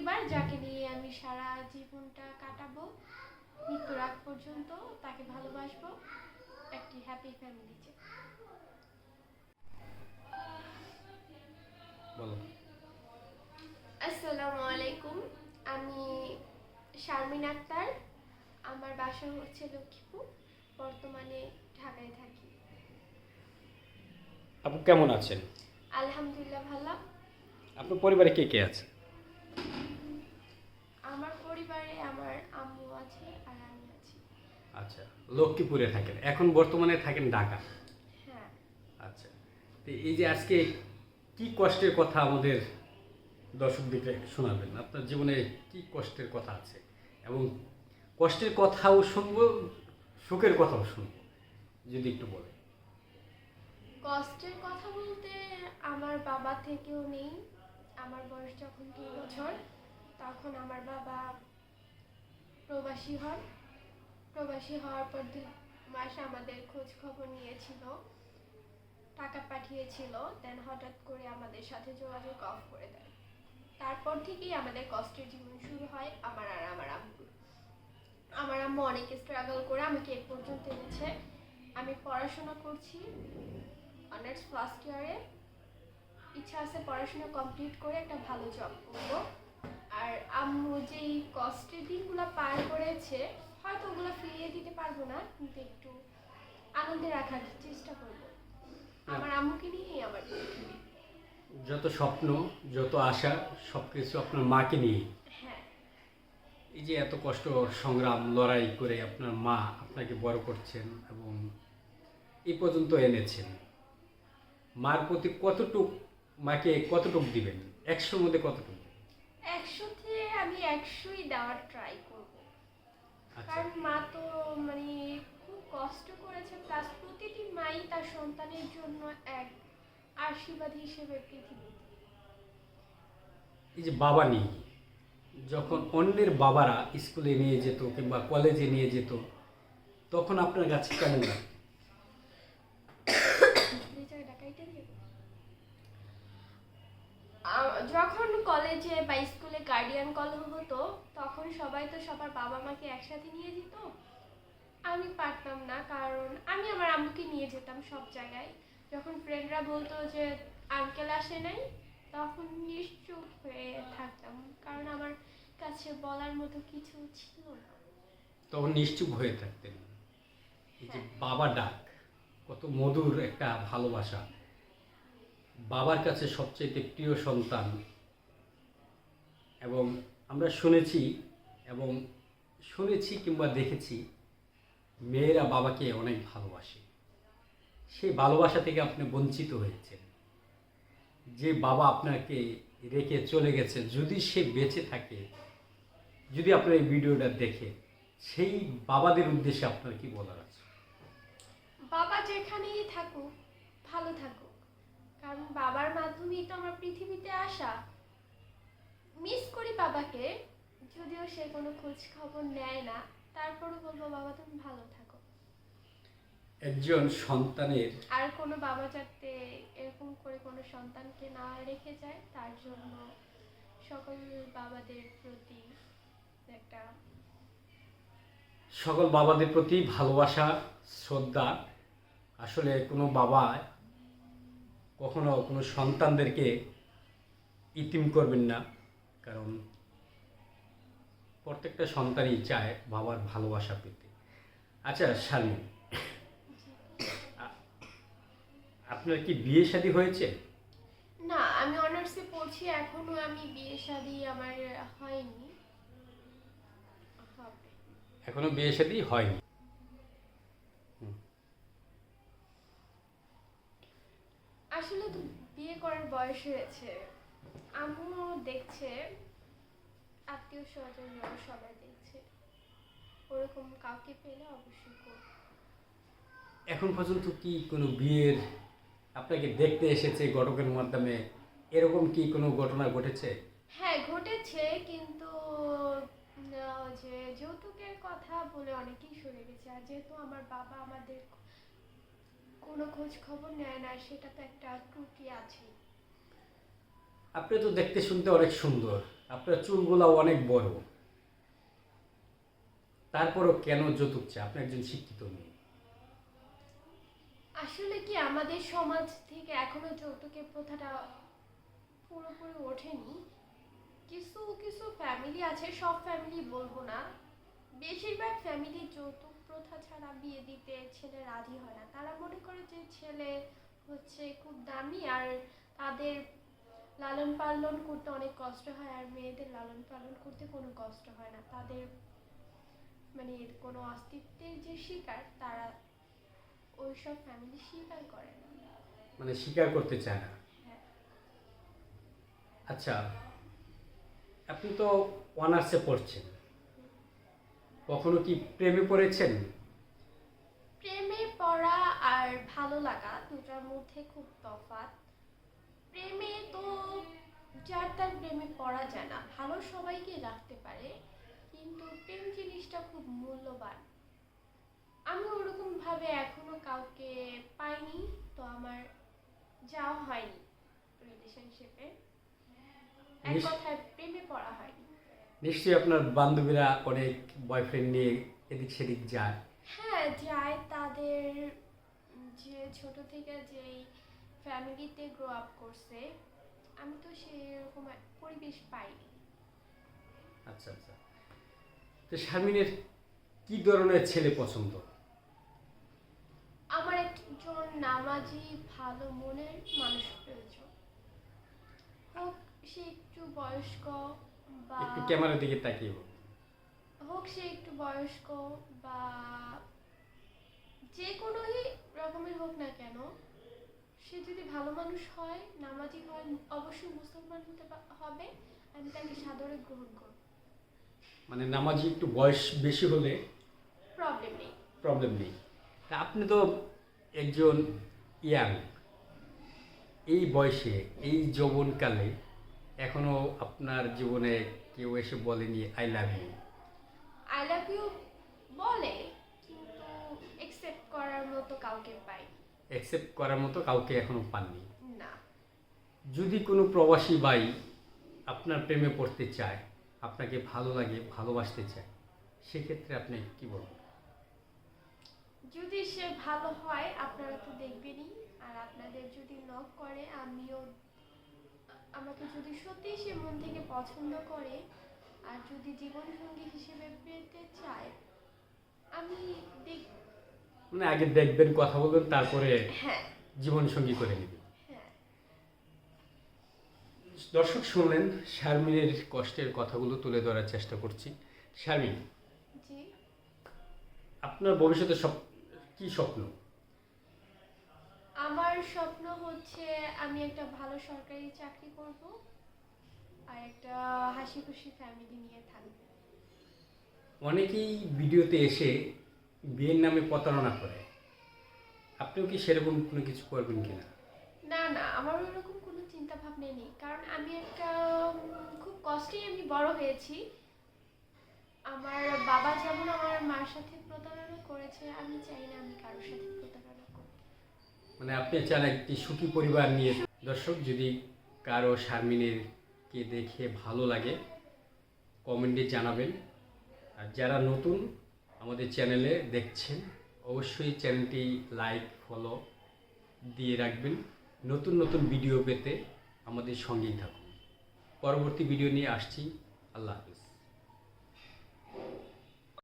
পরিবার যাকে নিয়ে আমি সারা জীবনটা কাটাবো মৃত্যুর আগ পর্যন্ত তাকে ভালোবাসবো একটি হ্যাপি ফ্যামিলি চাই আসসালামু আলাইকুম। আমি শারমিন আক্তার। আমার বাসা হচ্ছে লক্ষ্মীপুর বর্তমানে ঢাকায় থাকি। আপু কেমন আছেন? আলহামদুলিল্লাহ ভালো। আপনার পরিবারে কে কে আছে? আমার পরিবারে আমার আম্মু আছে আর আমি আছি। আচ্ছা লক্ষ্মীপুরে থাকেন। এখন বর্তমানে থাকেন ঢাকা? হ্যাঁ। আচ্ছা তো এই যে আজকে কি কষ্টের কথা আমাদের দর্শকদেরকে শোনাবেন? আপনার জীবনে কি কষ্টের কথা আছে? এবং কষ্টের কথাও শুনব সুখের কথাও শুনব। যদি একটু বলেন। কষ্টের কথা বলতে আমার বাবা থেকেও নেই। আমার বয়স যখন তিন বছর তখন আমার বাবা প্রবাসী হন। প্রবাসী হওয়ার পর দুই মাস আমাদের খোঁজ খবর নিয়েছিল, টাকা পাঠিয়েছিল দেন হঠাৎ করে আমাদের সাথে যোগাযোগ অফ করে দেয়। তারপর থেকেই আমাদের কষ্টের জীবন শুরু হয় আমার আর আমার আম্মুর আমার আম্মু অনেক স্ট্রাগল করে আমাকে এ পর্যন্ত এনেছে। আমি পড়াশোনা করছি অনার্স ফার্স্ট ইয়ারে ইচ্ছা আছে পড়াশোনা কমপ্লিট করে একটা ভালো জব করব। আর আম্মু যেই কষ্টের দিনগুলো পার করেছে হয়তো ওগুলো ফিরিয়ে দিতে পারব না কিন্তু একটু আনন্দে রাখার চেষ্টা করব। আমার আম্মুকে নিয়েই আমার যত স্বপ্ন যত আশা সব কিছু আপনার মাকে নিয়ে। হ্যাঁ। এই যে এত কষ্ট সংগ্রাম লড়াই করে আপনার মা আপনাকে বড় করছেন এবং এই পর্যন্ত এনেছেন। মার প্রতি কতটুক মাকে কতটুক দিবেন? একশোর মধ্যে কতটুক? একশোতে আমি একশোই দেওয়ার ট্রাই করব। আচ্ছা। কারণ মা তো মানে খুব কষ্ট করেছে প্লাস প্রতিটি মাই তার সন্তানের জন্য এক আশীর্বাদ হিসেবে পৃথিবীতে। এই যে বাবা নেই যখন অন্যের বাবারা স্কুলে নিয়ে যেত কিংবা কলেজে নিয়ে যেত তখন আপনার কাছে কেমন লাগে যখন কলেজে বা স্কুলে গার্ডিয়ান কল হতো তখন সবাই তো সবার বাবা মাকে একসাথে নিয়ে যেত। আমি পারতাম না কারণ আমি আমার আম্মুকে নিয়ে যেতাম সব জায়গায়। যখন ফ্রেন্ডরা বলতো যে আঙ্কেল আসে নাই তখন নিশ্চুপ হয়ে থাকতাম কারণ আমার কাছে বলার মতো কিছু ছিল না। তখন নিশ্চুপ হয়ে থাকতেন। যে হ্যাঁ। বাবা ডাক কত মধুর একটা ভালোবাসা। বাবার কাছে সবচেয়ে প্রিয় সন্তান। এবং আমরা শুনেছি এবং শুনেছি কিংবা দেখেছি, মেয়েরা বাবাকে অনেক ভালোবাসে। সেই ভালোবাসা থেকে আপনি বঞ্চিত হয়েছেন। যে বাবা আপনাকে রেখে চলে গেছে, যদি সে বেঁচে থাকে, যদি আপনার এই ভিডিওটা দেখে, সেই বাবাদের উদ্দেশ্যে আপনার কি বলার আছে? বাবা যেখানেই থাকুক, ভালো থাকুক। কারণ বাবার মাধ্যমেই তো আমার পৃথিবীতে আসা। মিস করি বাবাকে যদিও সে কোনো খোঁজ খবর নেয় না। তারপরও বলব বাবা তুমি ভালো থাকো। একজন সন্তানের আর কোনো বাবা যাতে এরকম করে কোনো সন্তানকে না রেখে যায় তার জন্য সকল বাবাদের প্রতি একটা সকল বাবাদের প্রতি ভালোবাসা শ্রদ্ধা। আসলে কোনো বাবা কখনো কোনো সন্তানদেরকে ইতিম করবেন না কারণ প্রত্যেকটা সন্তানই চায় বাবার ভালোবাসা পেতে। আচ্ছা শারমিন আপনার কি বিয়ে শাদী হয়েছে? না আমি অনার্সে পড়ছি এখনও আমি বিয়ে শাদী আমার হয়নি। এখনও বিয়ে শাদী হয়নি? আসলে তো বিয়ে করার বয়স হয়েছে। আম্মু দেখছে আত্মীয় স্বজনরাও সবাই দেখছে। ওরকম কাউকে পেলে অবশ্যই করব। এখন পর্যন্ত কি কোনো বিয়ের আপনাকে দেখতে এসেছে ঘটকের মাধ্যমে? এরকম কি কোনো ঘটনা ঘটেছে? হ্যাঁ ঘটেছে কিন্তু যে যৌতুকের কথা বলে অনেকেই শুনে গেছে। আর যেহেতু আমার বাবা আমাদের কোনো খোঁজ খবর নেয় না সেটা তো একটা ত্রুটি আছে। আপনি তো দেখতে শুনতে অনেক সুন্দর। আপনার চুলগুলো অনেক বড়। তারপরও কেন যৌতুক চায় আপনি একজন শিক্ষিত মেয়ে। আসলে কি আমাদের সমাজ থেকে এখনও যৌতুকের প্রথাটা পুরোপুরি ওঠেনি? কিছু কিছু ফ্যামিলি আছে সব ফ্যামিলি বলব না। বেশিরভাগ ফ্যামিলি যৌতুক প্রথা ছাড়া বিয়ে দিতে ছেলে রাজি হয় না। তারা মনে ছেলে হচ্ছে খুব দামি আর তাদের লালন পালন করতে অনেক কষ্ট হয় আর মেয়েদের লালন পালন করতে কোনো কষ্ট হয় না। তাদের মানে কোনো অস্তিত্বের যে শিকার তারা ওইসব ফ্যামিলি স্বীকার করে না। মানে স্বীকার করতে চায় না। হ্যাঁ। আচ্ছা আপনি তো অনার্সে পড়ছেন। কখনো কি প্রেমে পড়েছেন? আর ভালো লাগা দুটার মধ্যে খুব তফাৎ। প্রেমে তো যার তার প্রেমে পড়া যায় না ভালো সবাইকে রাখতে পারে কিন্তু প্রেম জিনিসটা খুব মূল্যবান। আমি ওরকম ভাবে এখনও কাউকে পাইনি তো আমার যাওয়া হয়নি রিলেশনশিপে এক কথায় প্রেমে পড়া হয়নি। নিশ্চয়ই আপনার বান্ধবীরা অনেক বয়ফ্রেন্ড নিয়ে এদিক সেদিক যায়। হ্যাঁ যায় তাদের যে ছোট থেকে যেই ফ্যামিলিতে গ্রো আপ করছে আমি তো সেরকম পরিবেশ পাইনি। আচ্ছা আচ্ছা। তো শারমিনের কি ধরনের ছেলে পছন্দ? আমার একজন নামাজি ভালো মনের মানুষ প্রয়োজন। হোক সে একটু বয়স্ক বা একটু ক্যামেরার দিকে তাকিয়ে বলুন। হোক সে একটু বয়স্ক বা যে কোনোই রকমের হোক না কেন সে যদি ভালো মানুষ হয় নামাজি হয় অবশ্যই মুসলমান হতে হবে আমি তাকে সাদরে গ্রহণ করব। মানে নামাজি একটু বয়স বেশি হলে প্রবলেম নেই। প্রবলেম নেই। তা আপনি তো একজন ইয়াং। এই বয়সে এই যৌবনকালে এখনও আপনার জীবনে কেউ এসে বলেনি I love you I love you বলে কাউকে পাই। অ্যাকসেপ্ট করার মতো কাউকে এখনও পাননি। না। যদি কোনো প্রবাসী ভাই আপনার প্রেমে পড়তে চায় আপনাকে ভালো লাগে ভালোবাসতে চায় সেক্ষেত্রে আপনি কি বলবেন? যদি সে ভালো হয় আপনারা তো দেখবেনই। আর আপনাদের যদি নক করে আমিও আমাকে যদি সত্যি সে মন থেকে পছন্দ করে আর যদি জীবনসঙ্গী হিসেবে পেতে চায় আমি দেখ মানে আগে দেখবেন কথা বলবেন তারপরে হ্যাঁ। জীবনসঙ্গী করে নেবেন। হ্যাঁ। দর্শক শুনলেন শারমিনের কষ্টের কথাগুলো তুলে ধরার চেষ্টা করছি। শারমিন আপনার ভবিষ্যতে সব কি স্বপ্ন? আমার স্বপ্ন হচ্ছে আমি একটা ভালো সরকারি চাকরি করব আর একটা হাসি খুশি ফ্যামিলি নিয়ে থাকব। অনেকেই ভিডিওতে এসে বিয়ের নামে প্রতারণা করে। আপনিও কি সেরকম কোনো কিছু করবেন কিনা? না না আমার ওরকম কোনো চিন্তা ভাবনা নেই। কারণ আমি একটা খুব কষ্টেই আমি বড় হয়েছি। আমার বাবা যেমন আমার মার সাথে প্রতারণা করেছে আমি চাই না আমি কারোর সাথে প্রতারণা করি। মানে আপনি চান একটি সুখী পরিবার নিয়ে। দর্শক যদি কারও শারমিনের কে দেখে ভালো লাগে কমেন্টে জানাবেন। আর যারা নতুন আমাদের চ্যানেলে দেখছেন, অবশ্যই চ্যানেলটি লাইক, ফলো দিয়ে রাখবেন। নতুন নতুন ভিডিও পেতে আমাদের সঙ্গেই থাকুন। পরবর্তী ভিডিও নিয়ে আসছি। আল্লাহ